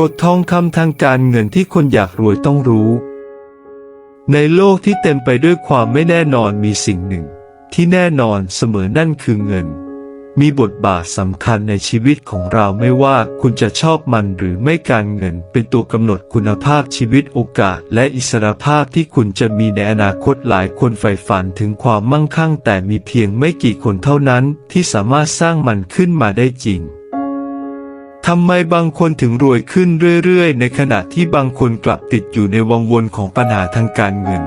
กฎทองคำทางการเงินที่คนอยากรวยต้องรู้ ในโลกที่เต็มไปด้วยความไม่แน่นอนมีสิ่งหนึ่ง ที่แน่นอนเสมอนั่นคือเงิน มีบทบาทสำคัญในชีวิตของเราไม่ว่าคุณจะชอบมันหรือไม่การเงินเป็นตัวกำหนดคุณภาพชีวิตโอกาส และอิสรภาพที่คุณจะมีในอนาคตหลายคนใฝ่ฝันถึงความมั่งคั่ง แต่มีเพียงไม่กี่คนเท่านั้นที่สามารถสร้างมันขึ้นมาได้จริง ทำไมบางคนถึงรวยขึ้นเรื่อยๆ ในขณะที่บางคนกลับติดอยู่ในวังวนของปัญหาทางการเงิน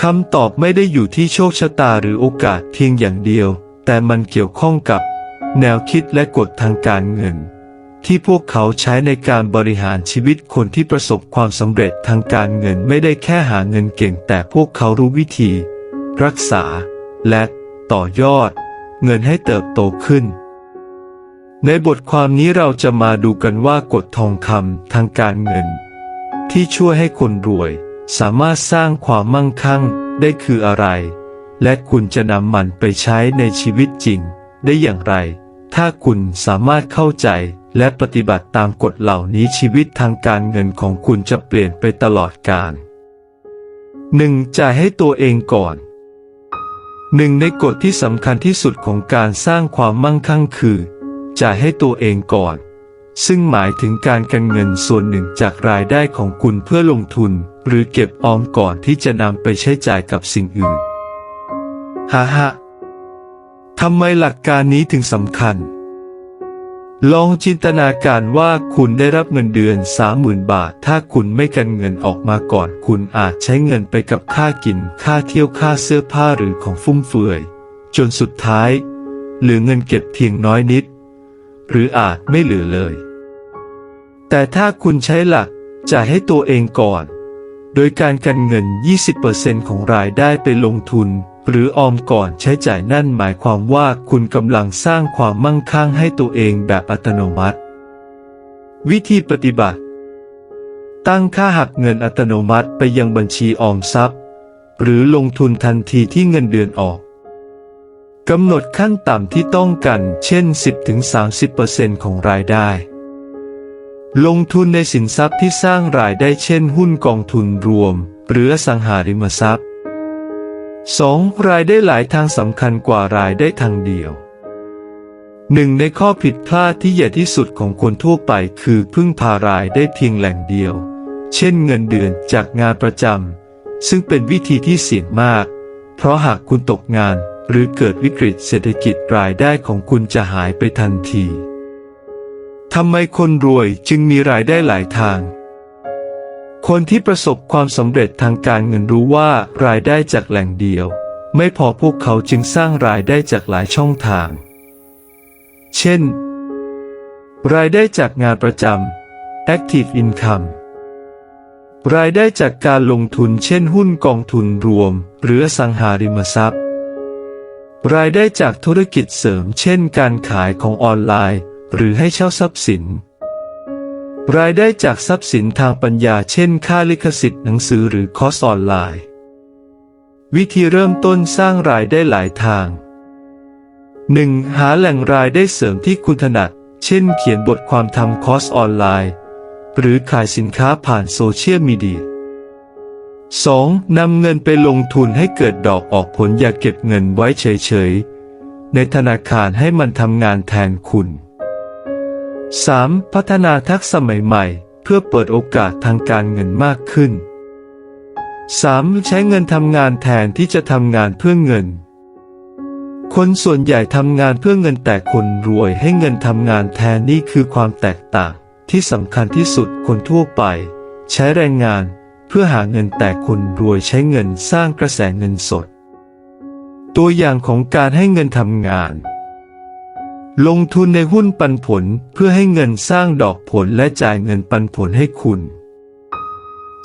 คำตอบไม่ได้อยู่ที่โชคชะตาหรือโอกาสเพียงอย่างเดียว แต่มันเกี่ยวข้องกับ แนวคิดและกฎทางการเงิน ที่พวกเขาใช้ในการบริหารชีวิตคนที่ประสบความสำเร็จทางการเงินไม่ได้แค่หาเงินเก่ง แต่พวกเขารู้วิธี รักษา และต่อยอด เงินให้เติบโตขึ้น ในบทความนี้เราจะมาดูกันว่ากฎทองคำทางการเงิน ที่ช่วยให้คนรวย สามารถสร้างความมั่งคั่งได้คืออะไร และคุณจะนำมันไปใช้ในชีวิตจริง ได้อย่างไร ถ้าคุณสามารถเข้าใจและปฏิบัติตามกฎเหล่านี้ชีวิตทางการเงินของคุณจะเปลี่ยนไปตลอดกาล 1. จ่ายให้ตัวเองก่อนหนึ่งในกฎที่สำคัญที่สุดของการสร้างความมั่งคั่งคือ จ่ายให้ตัวเองก่อน ซึ่งหมายถึงการกันเงินส่วนหนึ่งจากรายได้ของคุณเพื่อลงทุน หรือเก็บออมก่อนที่จะนำไปใช้จ่ายกับสิ่งอื่นฮ่าฮ่าทำไมหลักการนี้ถึงสำคัญ ลองจินตนาการว่าคุณได้รับเงินเดือนสามหมื่นบาท ถ้าคุณไม่กันเงินออกมาก่อน คุณอาจใช้เงินไปกับค่ากิน ค่าเที่ยว ค่าเสื้อผ้าหรือของฟุ่มเฟือย จนสุดท้าย เหลือเงินเก็บเพียงน้อยนิด หรืออาจไม่เหลือเลย แต่ถ้าคุณใช้หลักจ่ายให้ตัวเองก่อน โดยการกันเงิน 20%ของรายได้ไปลงทุน หรือออมก่อนใช้จ่ายนั่นหมายความว่าคุณกำลังสร้างความมั่งคั่งให้ตัวเองแบบอัตโนมัติ วิธีปฏิบัติ ตั้งค่าหักเงินอัตโนมัติไปยังบัญชีออมทรัพย์ หรือลงทุนทันทีที่เงินเดือนออก กำหนดขั้นต่ำที่ต้องกัน เช่น 10-30%ของรายได้ ลงทุนในสินทรัพย์ที่สร้างรายได้เช่นหุ้นกองทุนรวม หรือสังหาริมทรัพย์ 2. รายได้หลายทางสำคัญกว่ารายได้ทางเดียวหนึ่งในข้อผิดพลาดที่ใหญ่ที่สุดของคนทั่วไปคือพึ่งพารายได้เพียงแหล่งเดียว เช่นเงินเดือนจากงานประจำซึ่งเป็นวิธีที่เสี่ยงมาก เพราะหากคุณตกงาน หรือเกิดวิกฤตเศรษฐกิจรายได้ของคุณจะหายไปทันที ทำไมคนรวยจึงมีรายได้หลายทาง คนที่ประสบความสำเร็จทางการเงินรู้ว่ารายได้จากแหล่งเดียว ไม่พอพวกเขาจึงสร้างรายได้จากหลายช่องทาง เช่น รายได้จากงานประจำ active income รายได้จากการลงทุนเช่นหุ้นกองทุนรวม หรืออสังหาริมทรัพย์ รายได้จากธุรกิจเสริมเช่นการขายของออนไลน์ หรือให้เช่าทรัพย์สิน รายได้จากทรัพย์สินทางปัญญาเช่น ค่าลิขสิทธิ์หนังสือหรือคอร์สออนไลน์ วิธีเริ่มต้นสร้างรายได้หลายทาง 1. หาแหล่งรายได้เสริมที่คุณถนัด เช่น เขียนบทความทำคอร์สออนไลน์ หรือขายสินค้าผ่านโซเชียลมีเดีย 2. นำเงินไปลงทุนให้เกิดดอกออกผลอย่าเก็บเงินไว้เฉยๆ ในธนาคารให้มันทำงานแทนคุณ 3. พัฒนาทักษะใหม่ๆ เพื่อเปิดโอกาสทางการเงินมากขึ้น 3. ใช้เงินทำงานแทนที่จะทำงานเพื่อเงิน คนส่วนใหญ่ทำงานเพื่อเงินแต่คนรวยให้เงินทำงานแทนนี่คือความแตกต่างที่สำคัญที่สุดคนทั่วไป ใช้แรงงาน เพื่อหาเงินแต่คนรวยใช้เงินสร้างกระแสเงินสด ตัวอย่างของการให้เงินทำงาน ลงทุนในหุ้นปันผลเพื่อให้เงินสร้างดอกผลและจ่ายเงินปันผลให้คุณ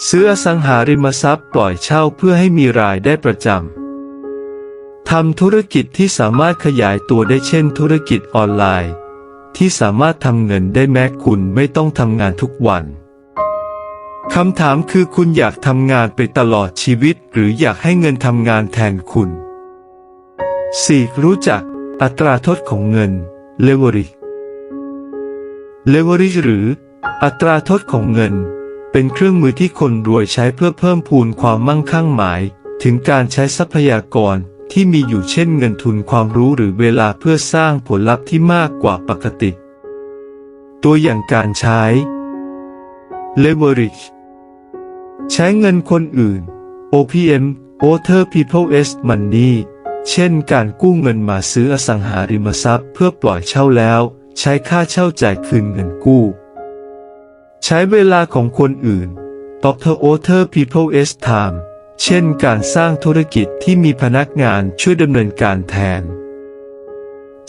ซื้ออสังหาริมทรัพย์ปล่อยเช่าเพื่อให้มีรายได้ประจำทำธุรกิจที่สามารถขยายตัวได้เช่น ธุรกิจออนไลน์ ที่สามารถทำเงินได้แม้คุณไม่ต้องทำงานทุกวัน คำถามคือคุณอยากทำงานไปตลอดชีวิต หรืออยากให้เงินทำงานแทนคุณ 4. รู้จัก อัตราโทษของเงิน leverage leverage หรือ อัตราโทษของเงิน เป็นเครื่องมือที่คนรวยใช้เพื่อเพิ่มพูนความมั่งคั่งหมาย ถึงการใช้ทรัพยากรที่มีอยู่เช่นเงินทุนความรู้หรือเวลาเพื่อสร้างผลลัพธ์ที่มากกว่าปกติ ตัวอย่างการใช้ leverage ใช้เงินคนอื่น OPM Other People S Money เช่นการกู้เงินมาซื้ออสังหาริมทรัพย์เพื่อปล่อยเช่าแล้ว ใช้ค่าเช่าจ่ายคืนเงินกู้ ใช้เวลาของคนอื่น Dr. Other People S Time เช่นการสร้างธุรกิจที่มีพนักงานช่วยดำเนินการแทน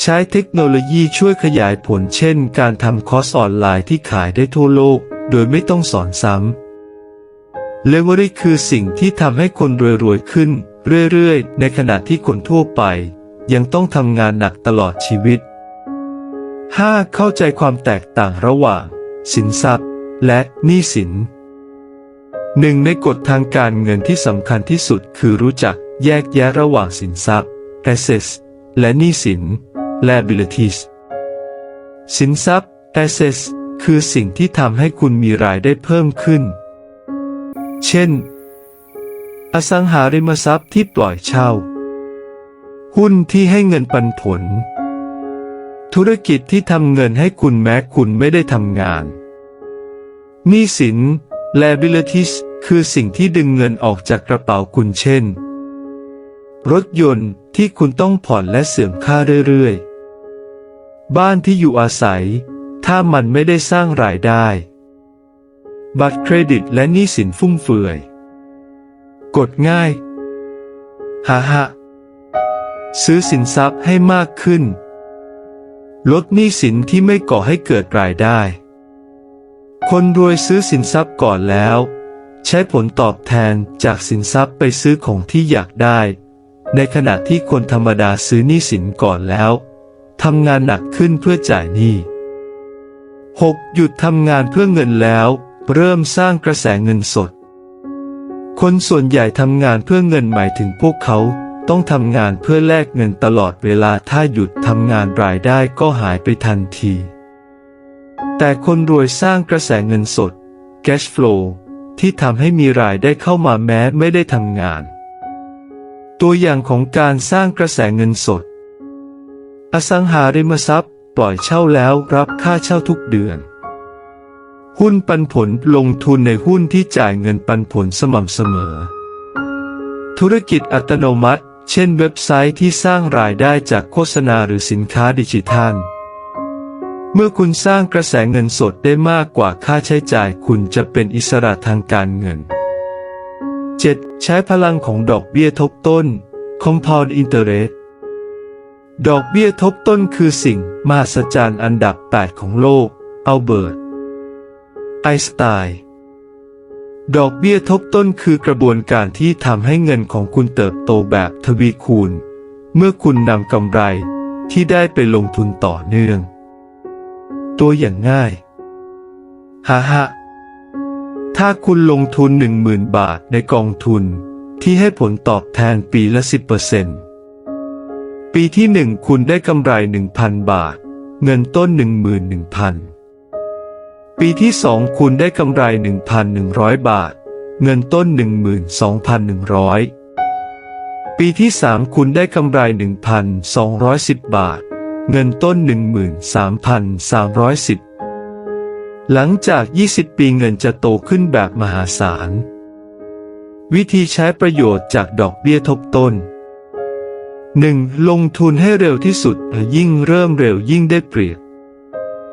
ใช้เทคโนโลยีช่วยขยายผลเช่น การทำคอร์สออนไลน์ที่ขายได้ทั่วโลก โดยไม่ต้องสอนซ้ำ เลเวอรี่คือสิ่งที่ทำให้คนรวยๆขึ้น เรื่อยๆ ในขณะที่คนทั่วไป ยังต้องทำงานหนักตลอดชีวิต 5. เข้าใจความแตกต่างระหว่าง สินทรัพย์ และหนี้สินหนึ่งในกฎทางการเงินที่สำคัญที่สุดคือรู้จักแยกแยะระหว่างสินทรัพย์ assets และหนี้สิน liabilities สินทรัพย์ assets คือสิ่งที่ทำให้คุณมีรายได้เพิ่มขึ้น เช่น อสังหาริมทรัพย์ที่ปล่อยเช่า หุ้นที่ให้เงินปันผล ธุรกิจที่ทำเงินให้คุณแม้คุณไม่ได้ทำงานหนี้สิน liabilities คือสิ่งที่ดึงเงินออกจากกระเป๋าคุณเช่น รถยนต์ที่คุณต้องผ่อนและเสื่อมค่าเรื่อยๆ บ้านที่อยู่อาศัย ถ้ามันไม่ได้สร้างรายได้ บัตรเครดิตและหนี้สินฟุ่มเฟือย กดง่ายฮ่าฮะซื้อสินทรัพย์ให้มากขึ้น ลดหนี้สินที่ไม่ก่อให้เกิดรายได้ คนรวยซื้อสินทรัพย์ก่อนแล้ว ใช้ผลตอบแทนจากสินทรัพย์ไปซื้อของที่อยากได้ ในขณะที่คนธรรมดาซื้อหนี้สินก่อนแล้วทำงานหนักขึ้นเพื่อจ่ายหนี้ 6. หยุดทำงานเพื่อเงินแล้ว เริ่มสร้างกระแสเงินสด คนส่วนใหญ่ทำงานเพื่อเงินหมายถึงพวกเขาต้องทำงานเพื่อแลกเงินตลอดเวลาถ้าหยุดทำงานรายได้ก็หายไปทันที แต่คนรวยสร้างกระแสเงินสด cash flow ที่ทำให้มีรายได้เข้ามาแม้ไม่ได้ทำงาน ตัวอย่างของการสร้างกระแสเงินสด อสังหาริมทรัพย์ ปล่อยเช่าแล้วรับค่าเช่าทุกเดือน หุ้นปันผลลงทุนในหุ้นที่จ่ายเงินปันผลสม่ำเสมอ ธุรกิจอัตโนมัติ เช่นเว็บไซต์ที่สร้างรายได้จากโฆษณาหรือสินค้าดิจิทัล เมื่อคุณสร้างกระแสเงินสดได้มากกว่าค่าใช้จ่ายคุณจะเป็นอิสระทางการเงิน 7. ใช้พลังของดอกเบี้ยทบต้น compound interest ดอกเบี้ยทบต้นคือสิ่งมหัศจรรย์อันดับ 8 ของโลก อัลเบิร์ต ไอสไตน์ดอกเบี้ยทบต้นคือกระบวนการที่ทำให้เงินของคุณเติบโตแบบทวีคูณ เมื่อคุณนำกำไรที่ได้ไปลงทุนต่อเนื่อง ตัวอย่างง่ายฮ่าฮะถ้าคุณลงทุน 10,000 บาทในกองทุนที่ให้ผลตอบแทนปีละ 10%ปีที่หนึ่งคุณได้กำไร 1,000 บาท เงินต้น 11,000 ปีที่สองคุณได้กำไร 1,100 บาท เงินต้น 12,100 ปีที่สามคุณได้กำไร 1,210 บาท เงินต้น 13,310 หลังจาก 20 ปีเงินจะโตขึ้นแบบมหาศาล วิธีใช้ประโยชน์จากดอกเบี้ยทบต้น 1. ลงทุนให้เร็วที่สุด ยิ่งเริ่มเร็วยิ่งได้เปรียบ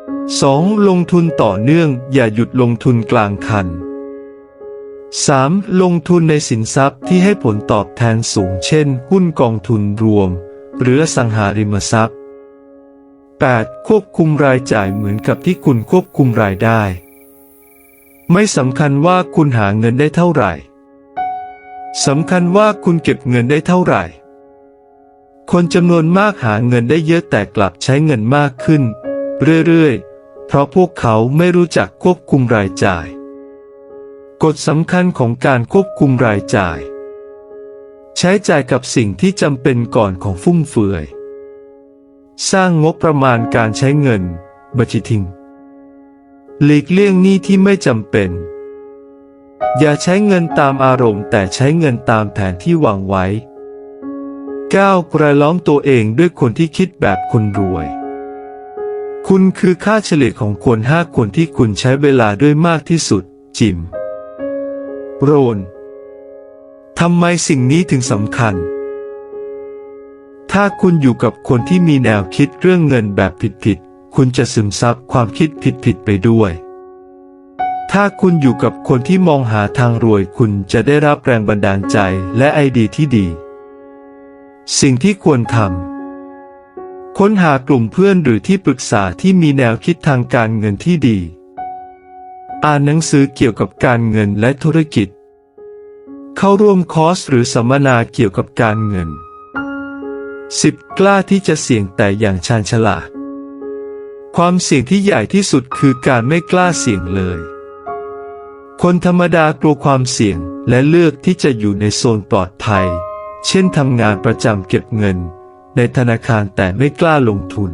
2. ลงทุนต่อเนื่องอย่าหยุดลงทุนกลางคัน 3. ลงทุนในสินทรัพย์ที่ให้ผลตอบแทนสูงเช่น หุ้นกองทุนรวม หรือสังหาริมทรัพย์ 8. ควบคุมรายจ่ายเหมือนกับที่คุณควบคุมรายได้ ไม่สำคัญว่าคุณหาเงินได้เท่าไหร่สำคัญว่าคุณเก็บเงินได้เท่าไหร่ คนจำนวนมากหาเงินได้เยอะแต่กลับใช้เงินมากขึ้น เรื่อยๆ เพราะพวกเขาไม่รู้จักควบคุมรายจ่าย กฎสำคัญของการควบคุมรายจ่าย ใช้จ่ายกับสิ่งที่จำเป็นก่อนของฟุ่มเฟือย สร้างงบประมาณการใช้เงินบัจิทิงหลีกเลี่ยงหนี้ที่ไม่จำเป็น อย่าใช้เงินตามอารมณ์ แต่ใช้เงินตามแผนที่วางไว้ 9. กระล้อมตัวเองด้วยคนที่คิดแบบคนรวย คุณคือค่าเฉลี่ยของคนห้าคนที่คุณใช้เวลาด้วยมากที่สุด จิม โรนทำไมสิ่งนี้ถึงสำคัญ ถ้าคุณอยู่กับคนที่มีแนวคิดเรื่องเงินแบบผิดๆ คุณจะซึมซับความคิดผิดๆ ไปด้วย ถ้าคุณอยู่กับคนที่มองหาทางรวย คุณจะได้รับแรงบันดาลใจและไอเดียที่ดี สิ่งที่ควรทำ ค้นหากลุ่มเพื่อนหรือที่ปรึกษาที่มีแนวคิดทางการเงินที่ดี อ่านหนังสือเกี่ยวกับการเงินและธุรกิจ เข้าร่วมคอร์สหรือสัมมนาเกี่ยวกับการเงิน 10. กล้าที่จะเสี่ยงแต่อย่างชาญฉลาด ความเสี่ยงที่ใหญ่ที่สุดคือการไม่กล้าเสี่ยงเลย คนธรรมดากลัวความเสี่ยงและเลือกที่จะอยู่ในโซนปลอดภัย เช่นทำงานประจำเก็บเงิน ในธนาคารแต่ไม่กล้าลงทุน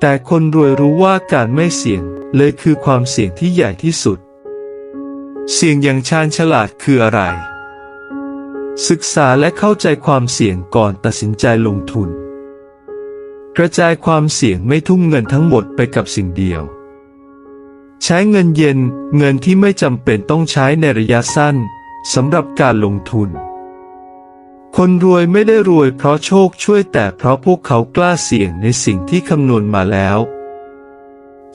แต่คนรวยรู้ว่าการไม่เสี่ยงเลยคือความเสี่ยงที่ใหญ่ที่สุด เสี่ยงอย่างชาญฉลาดคืออะไร ศึกษาและเข้าใจความเสี่ยงก่อนตัดสินใจลงทุน กระจายความเสี่ยงไม่ทุ่มเงินทั้งหมดไปกับสิ่งเดียว ใช้เงินเย็นเงินที่ไม่จำเป็นต้องใช้ในระยะสั้นสำหรับการลงทุน คนรวยไม่ได้รวยเพราะโชคช่วยแต่เพราะพวกเขากล้าเสี่ยงในสิ่งที่คำนวณมาแล้ว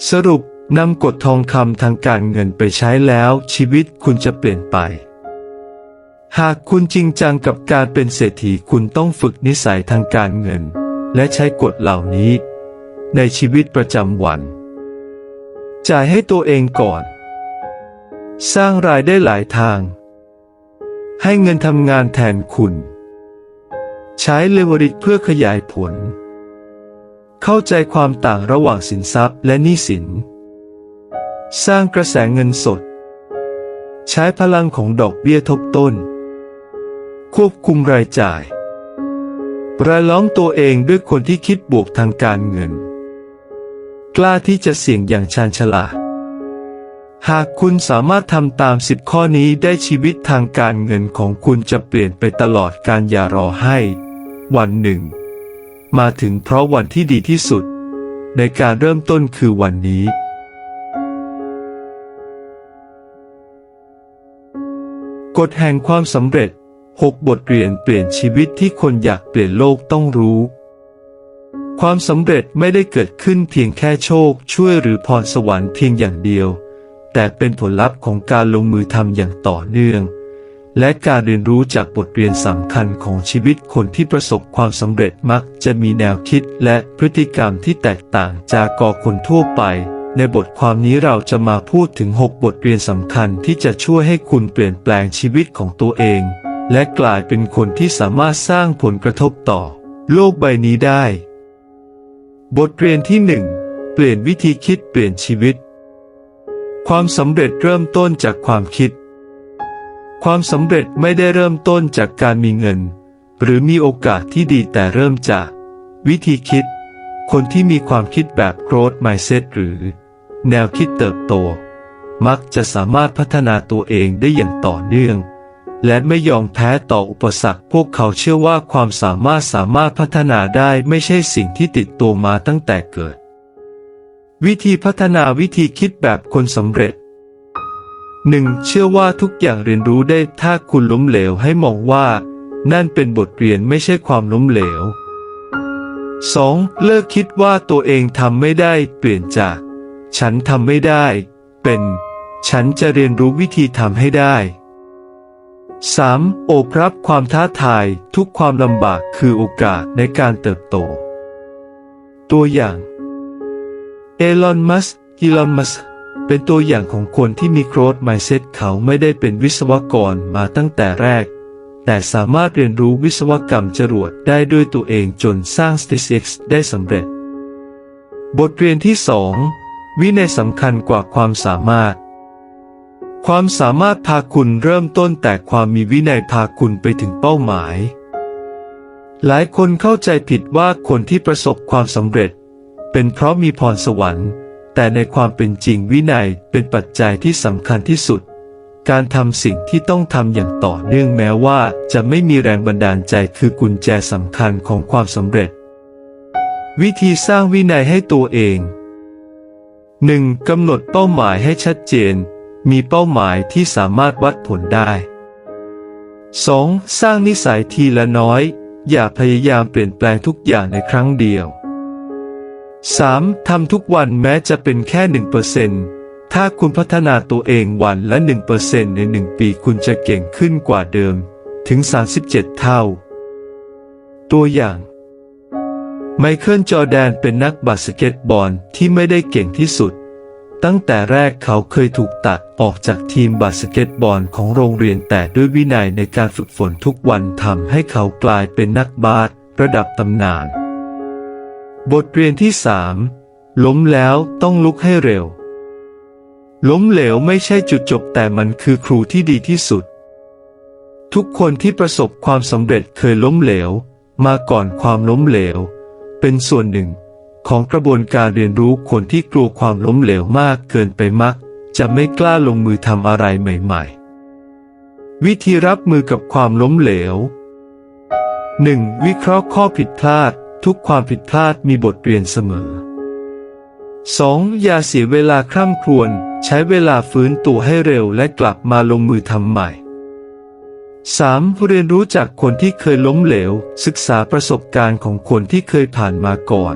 สรุปนำกฎทองคำทางการเงินไปใช้แล้ว ชีวิตคุณจะเปลี่ยนไป หากคุณจริงจังกับการเป็นเศรษฐีคุณต้องฝึกนิสัยทางการเงิน และใช้กฎเหล่านี้ ในชีวิตประจำวัน จ่ายให้ตัวเองก่อน สร้างรายได้หลายทาง ให้เงินทำงานแทนคุณ ใช้เลเวอริจเพื่อขยายผล เข้าใจความต่างระหว่างสินทรัพย์และหนี้สิน สร้างกระแสเงินสด ใช้พลังของดอกเบี้ยทบต้น ควบคุมรายจ่ายรายล้อมตัวเองด้วยคนที่คิดบวกทางการเงิน กล้าที่จะเสี่ยงอย่างชาญฉลาด หากคุณสามารถทำตามสิบข้อนี้ได้ชีวิตทางการเงินของคุณจะเปลี่ยนไปตลอดการอย่ารอให้ วันหนึ่ง มาถึงเพราะวันที่ดีที่สุด ในการเริ่มต้นคือวันนี้ กฎแห่งความสำเร็จ 6 บทเรียนเปลี่ยนชีวิตที่คนอยากเปลี่ยนโลกต้องรู้ ความสำเร็จไม่ได้เกิดขึ้นเพียงแค่โชคช่วยหรือพรสวรรค์เพียงอย่างเดียว แต่เป็นผลลัพธ์ของการลงมือทำอย่างต่อเนื่อง และการเรียนรู้จากบทเรียนสำคัญของชีวิตคนที่ประสบความสำเร็จมักจะมีแนวคิดและพฤติกรรมที่แตกต่างจากกอคนทั่วไป ในบทความนี้เราจะมาพูดถึง 6 บทเรียนสำคัญที่จะช่วยให้คุณเปลี่ยนแปลงชีวิตของตัวเอง และกลายเป็นคนที่สามารถสร้างผลกระทบต่อ โลกใบนี้ได้ บทเรียนที่ 1 เปลี่ยนวิธีคิดเปลี่ยนชีวิต ความสำเร็จเริ่มต้นจากความคิด ความสำเร็จไม่ได้เริ่มต้นจากการมีเงิน หรือมีโอกาสที่ดีแต่เริ่มจาก วิธีคิด คนที่มีความคิดแบบ growth mindset หรือ แนวคิดเติบโต มักจะสามารถพัฒนาตัวเองได้อย่างต่อเนื่อง และไม่ยอมแพ้ต่ออุปสรรค พวกเขาเชื่อว่าความสามารถสามารถพัฒนาได้ไม่ใช่สิ่งที่ติดตัวมาตั้งแต่เกิด วิธีพัฒนาวิธีคิดแบบคนสำเร็จ หนึ่งเชื่อว่าทุกอย่างเรียนรู้ได้ถ้าคุณล้มเหลวให้มองว่า นั่นเป็นบทเรียนไม่ใช่ความล้มเหลว 2. เลิกคิดว่าตัวเองทำไม่ได้เปลี่ยนจาก ฉันทำไม่ได้ เป็น ฉันจะเรียนรู้วิธีทำให้ได้ 3. โอบรับความท้าทายทุกความลำบากคือโอกาสในการเติบโต ตัวอย่างเอลอน มัสก์อีลอน มัส เป็นตัวอย่างของคนที่มีโกรธไมเซ็ตเขาไม่ได้เป็นวิศวกรมาตั้งแต่แรก แต่สามารถเรียนรู้วิศวกรรมจรวดได้ด้วยตัวเองจนสร้าง SpaceX ได้สำเร็จ บทเรียนที่ 2 วินัยสำคัญกว่าความสามารถความสามารถพาคุณเริ่มต้นแต่ความมีวินัยพาคุณไปถึงเป้าหมาย หลายคนเข้าใจผิดว่าคนที่ประสบความสำเร็จ เป็นเพราะมีพรสวรรค์ แต่ในความเป็นจริงวินัยเป็นปัจจัยที่สำคัญที่สุด การทำสิ่งที่ต้องทำอย่างต่อเนื่องแม้ว่าจะไม่มีแรงบันดาลใจคือกุญแจสำคัญของความสำเร็จ วิธีสร้างวินัยให้ตัวเอง 1. กำหนดเป้าหมายให้ชัดเจน มีเป้าหมายที่สามารถวัดผลได้ 2. สร้างนิสัยทีละน้อย อย่าพยายามเปลี่ยนแปลงทุกอย่างในครั้งเดียว 3. ทำทุกวันแม้จะเป็นแค่ 1%ถ้าคุณพัฒนาตัวเองวันละ 1%ใน 1 ปีคุณจะเก่งขึ้นกว่าเดิม ถึง 37 เท่า ตัวอย่าง ไมเคิลจอแดนเป็นนักบาสเกตบอลที่ไม่ได้เก่งที่สุด ตั้งแต่แรกเขาเคยถูกตัดออกจากทีมบาสเกตบอลของโรงเรียนแต่ด้วยวินัยในการฝึกฝนทุกวันทำให้เขากลายเป็นนักบาสระดับตำนาน บทเรียนที่สามล้มแล้วต้องลุกให้เร็ว ล้มเหลวไม่ใช่จุดจบแต่มันคือครูที่ดีที่สุด ทุกคนที่ประสบความสำเร็จเคยล้มเหลว มาก่อนความล้มเหลว เป็นส่วนหนึ่ง ของกระบวนการเรียนรู้คนที่กลัวความล้มเหลวมากเกินไปมัก จะไม่กล้าลงมือทำอะไรใหม่ ๆ วิธีรับมือกับความล้มเหลว 1. วิเคราะห์ข้อผิดพลาด ทุกความผิดพลาดมีบทเรียนเสมอ 2. อย่าเสียเวลาคร่ำครวญใช้เวลาฟื้นตัวให้เร็วและกลับมาลงมือทำใหม่ 3. เรียนรู้จากคนที่เคยล้มเหลว ศึกษาประสบการณ์ของคนที่เคยผ่านมาก่อน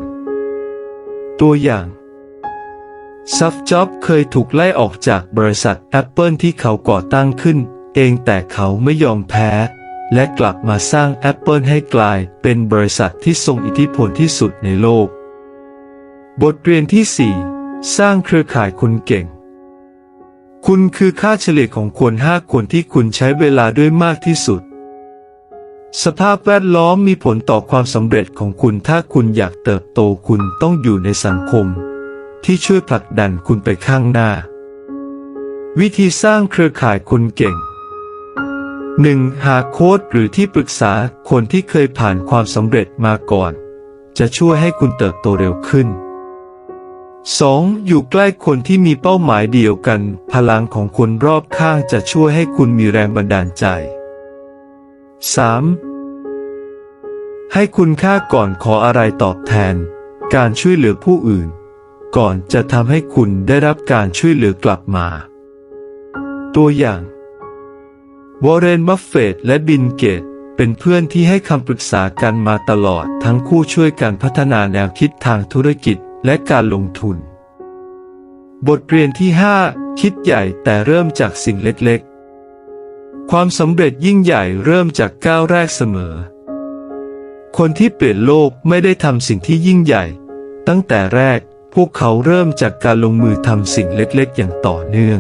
ตัวอย่างซัฟจ็อบเคยถูกไล่ออกจากบริษัท Apple ที่เขาก่อตั้งขึ้น เองแต่เขาไม่ยอมแพ้ และกลับมาสร้าง Apple ให้กลายเป็นบริษัทที่ทรงอิทธิพลที่สุดในโลก บทเรียนที่ 4 สร้างเครือข่ายคนเก่ง คุณคือค่าเฉลี่ยของคนห้าคนที่คุณใช้เวลาด้วยมากที่สุด สภาพแวดล้อมมีผลต่อความสำเร็จของคุณ ถ้าคุณอยากเติบโตคุณต้องอยู่ในสังคม ที่ช่วยผลักดันคุณไปข้างหน้า วิธีสร้างเครือข่ายคนเก่ง 1. หาโค้ดหรือที่ปรึกษาคนที่เคยผ่านความสำเร็จมาก่อน จะช่วยให้คุณเติบโตเร็วขึ้น 2. อยู่ใกล้คนที่มีเป้าหมายเดียวกัน พลังของคนรอบข้างจะช่วยให้คุณมีแรงบันดาลใจ 3. ให้คุณค่าก่อนขออะไรตอบแทน การช่วยเหลือผู้อื่น ก่อนจะทำให้คุณได้รับการช่วยเหลือกลับมา ตัวอย่าง วอร์เรนบัฟเฟตและบินเกตเป็นเพื่อนที่ให้คำปรึกษากันมาตลอดทั้งคู่ช่วยกันพัฒนาแนวคิดทางธุรกิจและการลงทุน บทเรียนที่ 5 คิดใหญ่แต่เริ่มจากสิ่งเล็กๆ ความสำเร็จยิ่งใหญ่เริ่มจากก้าวแรกเสมอ คนที่เปลี่ยนโลกไม่ได้ทำสิ่งที่ยิ่งใหญ่ ตั้งแต่แรกพวกเขาเริ่มจากการลงมือทำสิ่งเล็กๆ อย่างต่อเนื่อง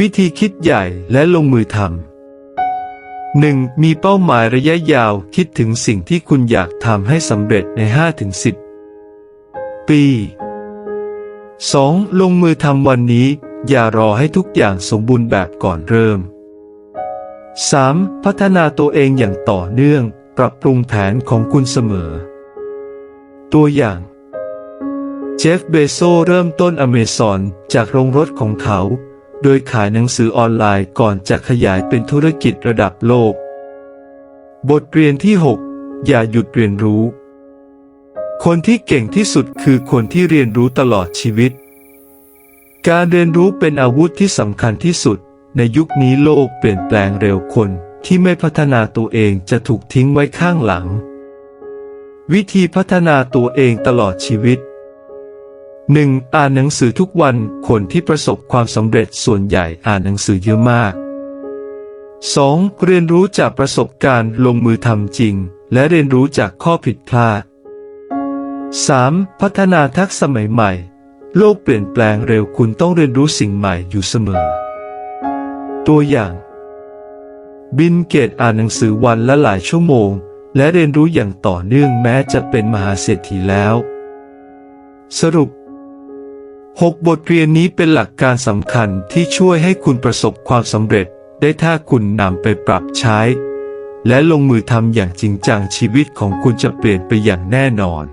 วิธีคิดใหญ่และลงมือทำ 1. มีเป้าหมายระยะยาวคิดถึงสิ่งที่คุณอยากทำให้สำเร็จใน 5-10 ปี 2. ลงมือทำวันนี้ อย่ารอให้ทุกอย่างสมบูรณ์แบบก่อนเริ่ม 3. พัฒนาตัวเองอย่างต่อเนื่อง ปรับปรุงแผนของคุณเสมอ ตัวอย่าง เจฟเบโซเริ่มต้นอเมซอนจากโรงรถของเขา โดยขายหนังสือออนไลน์ก่อนจะขยายเป็นธุรกิจระดับโลก บทเรียนที่ 6 อย่าหยุดเรียนรู้ คนที่เก่งที่สุดคือคนที่เรียนรู้ตลอดชีวิต การเรียนรู้เป็นอาวุธที่สำคัญที่สุด ในยุคนี้โลกเปลี่ยนแปลงเร็วคนที่ไม่พัฒนาตัวเองจะถูกทิ้งไว้ข้างหลัง วิธีพัฒนาตัวเองตลอดชีวิต 1. อ่านหนังสือทุกวัน คนที่ประสบความสำเร็จส่วนใหญ่อ่านหนังสือเยอะมาก 2. เรียนรู้จากประสบการณ์ลงมือทำจริง และเรียนรู้จากข้อผิดพลาด 3. พัฒนาทักษะใหม่ๆ โลกเปลี่ยนแปลงเร็วคุณต้องเรียนรู้สิ่งใหม่อยู่เสมอ ตัวอย่าง บินเกตอ่านหนังสือวันละหลายชั่วโมง และเรียนรู้อย่างต่อเนื่องแม้จะเป็นมหาเศรษฐีแล้ว สรุป 6 บทเรียนนี้เป็นหลักการสำคัญที่ช่วยให้คุณประสบความสำเร็จได้ถ้าคุณนำไปปรับใช้ และลงมือทำอย่างจริงจังชีวิตของคุณจะเปลี่ยนไปอย่างแน่นอน